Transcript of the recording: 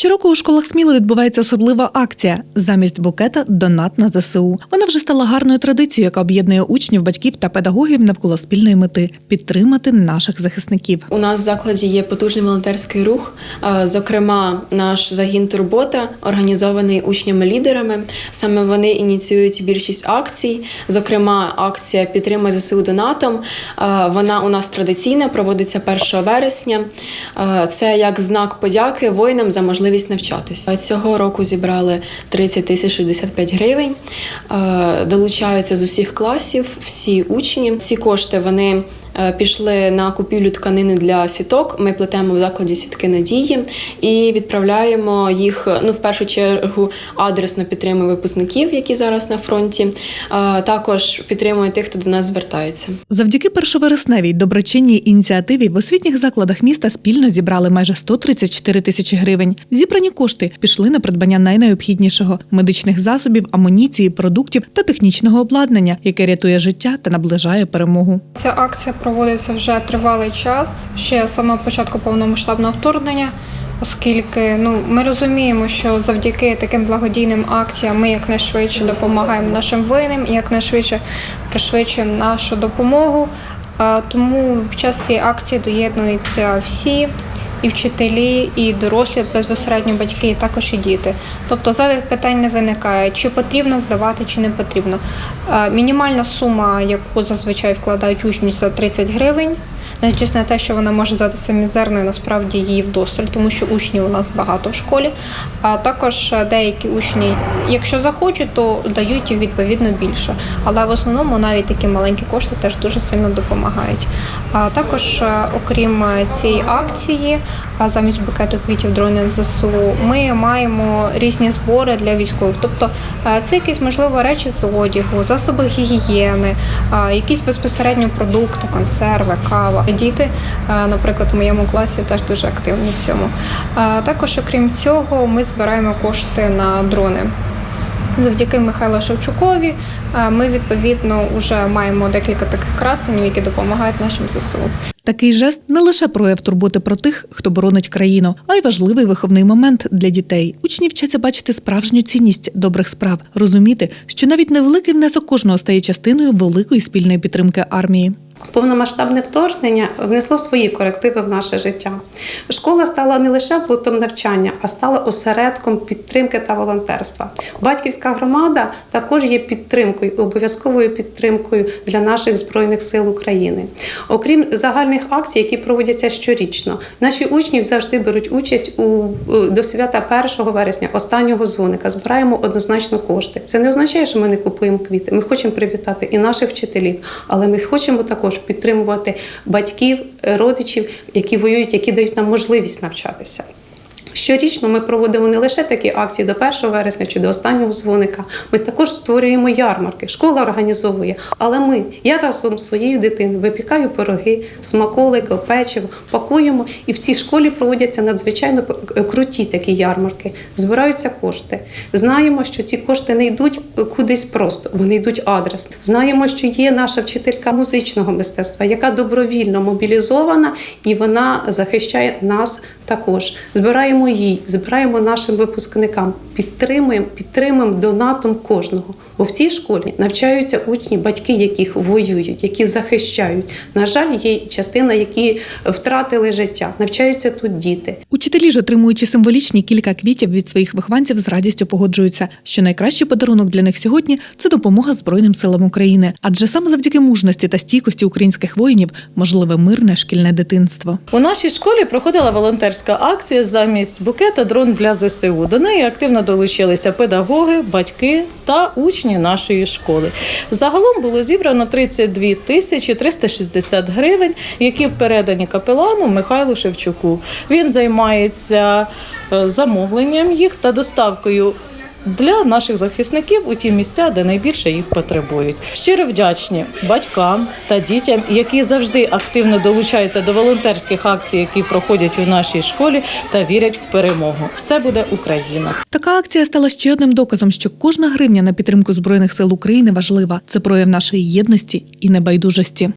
Щороку у школах Сміли відбувається особлива акція замість букета донат на ЗСУ. Вона вже стала гарною традицією, яка об'єднує учнів, батьків та педагогів навколо спільної мети підтримати наших захисників. У нас в закладі є потужний волонтерський рух. Зокрема, наш загін Турбота організований учнями-лідерами. Саме вони ініціюють більшість акцій. Зокрема, акція Підтримай ЗСУ донатом. Вона у нас традиційна, проводиться 1 вересня. Це як знак подяки воїнам за можливість навчатися. Цього року зібрали 30 тисяч 65 гривень. Е, Долучаються з усіх класів всі учні. Ці кошти вони пішли на купівлю тканини для сіток. Ми плетемо в закладі сітки надії і відправляємо їх. Ну, в першу чергу, адресно підтримуємо випускників, які зараз на фронті. Е, Також підтримує тих, хто до нас звертається. Завдяки першовересневій доброчинній ініціативі в освітніх закладах міста спільно зібрали майже 134 тисячі гривень. Зібрані кошти пішли на придбання найнеобхіднішого медичних засобів, амуніції, продуктів та технічного обладнання, яке рятує життя та наближає перемогу. Ця акція проводиться вже тривалий час, ще з самого початку повномасштабного вторгнення, оскільки ну, ми розуміємо, що завдяки таким благодійним акціям ми якнайшвидше допомагаємо нашим воїнам і якнайшвидше пришвидшуємо нашу допомогу. Тому під час цієї акції доєднуються всі. І вчителі, і дорослі, безпосередньо батьки, і також і діти. Тобто зайвих питань не виникає, чи потрібно здавати, чи не потрібно. Е, Мінімальна сума, яку зазвичай вкладають учні, це 30 гривень. Навіть на те, що вона може здатися мізерною, насправді її вдосталь, тому що учнів у нас багато в школі. А також деякі учні, якщо захочуть, то дають відповідно більше. Але в основному навіть такі маленькі кошти теж дуже сильно допомагають. А також, е, окрім цієї акції, замість букету квітів дрони ЗСУ, ми маємо різні збори для військових. Тобто е, це якісь можливо речі з одягу, засоби гігієни, якісь безпосередньо продукти, консерви, кава. Діти, е, наприклад, в моєму класі теж дуже активні в цьому. Також, окрім цього, ми збираємо кошти на дрони. Завдяки Михайлу Шевчукові ми відповідно вже маємо декілька таких красенів, які допомагають нашим ЗСУ. Такий жест не лише прояв турботи про тих, хто боронить країну, а й важливий виховний момент для дітей. Учні вчаться бачити справжню цінність добрих справ, розуміти, що навіть невеликий внесок кожного стає частиною великої спільної підтримки армії. Повномасштабне вторгнення внесло свої корективи в наше життя. Школа стала не лише плотом навчання, а стала осередком підтримки та волонтерства. Батьківська громада також є підтримкою, обов'язковою підтримкою для наших збройних сил України. Окрім загальних акцій, які проводяться щорічно, наші учні завжди беруть участь у до свята 1 вересня, останнього дзвоника. Збираємо однозначно кошти. Це не означає, що ми не купуємо квіти. Ми хочемо привітати і наших вчителів, але ми хочемо також підтримувати батьків, родичів, які воюють, які дають нам можливість навчатися. Щорічно ми проводимо не лише такі акції до 1 вересня чи до останнього дзвоника. Ми також створюємо ярмарки. Школа організовує. Але ми, я разом з своєю дитиною випікаю пироги, смаколики, печиво, пакуємо. І в цій школі проводяться надзвичайно круті такі ярмарки. Збираються кошти. Знаємо, що ці кошти не йдуть кудись просто, вони йдуть адресно. Знаємо, що є наша вчителька музичного мистецтва, яка добровільно мобілізована і вона захищає нас також. Збираємо їй, збираємо нашим випускникам, підтримуємо, підтримуємо донатом кожного. Бо в цій школі навчаються учні, батьки, яких воюють, які захищають. На жаль, є частина, які втратили життя. Навчаються тут діти. Учителі ж, отримуючи символічні кілька квітів від своїх вихованців, з радістю погоджуються, що найкращий подарунок для них сьогодні це допомога Збройним силам України. Адже саме завдяки мужності та стійкості українських воїнів можливе мирне шкільне дитинство. У нашій школі проходила волонтерська акція замість букета дрон для ЗСУ. До неї активно долучилися педагоги, батьки та учні нашої школи. Загалом було зібрано 32 тисячі 360 гривень, які передані капелану Михайлу Шевчуку. Він займається е, замовленням їх та доставкою. Для наших захисників у ті місця, де найбільше їх потребують. Щиро вдячні батькам та дітям, які завжди активно долучаються до волонтерських акцій, які проходять у нашій школі, та вірять в перемогу. Все буде Україна. Така акція стала ще одним доказом, що кожна гривня на підтримку збройних сил України важлива. Це прояв нашої єдності і небайдужості.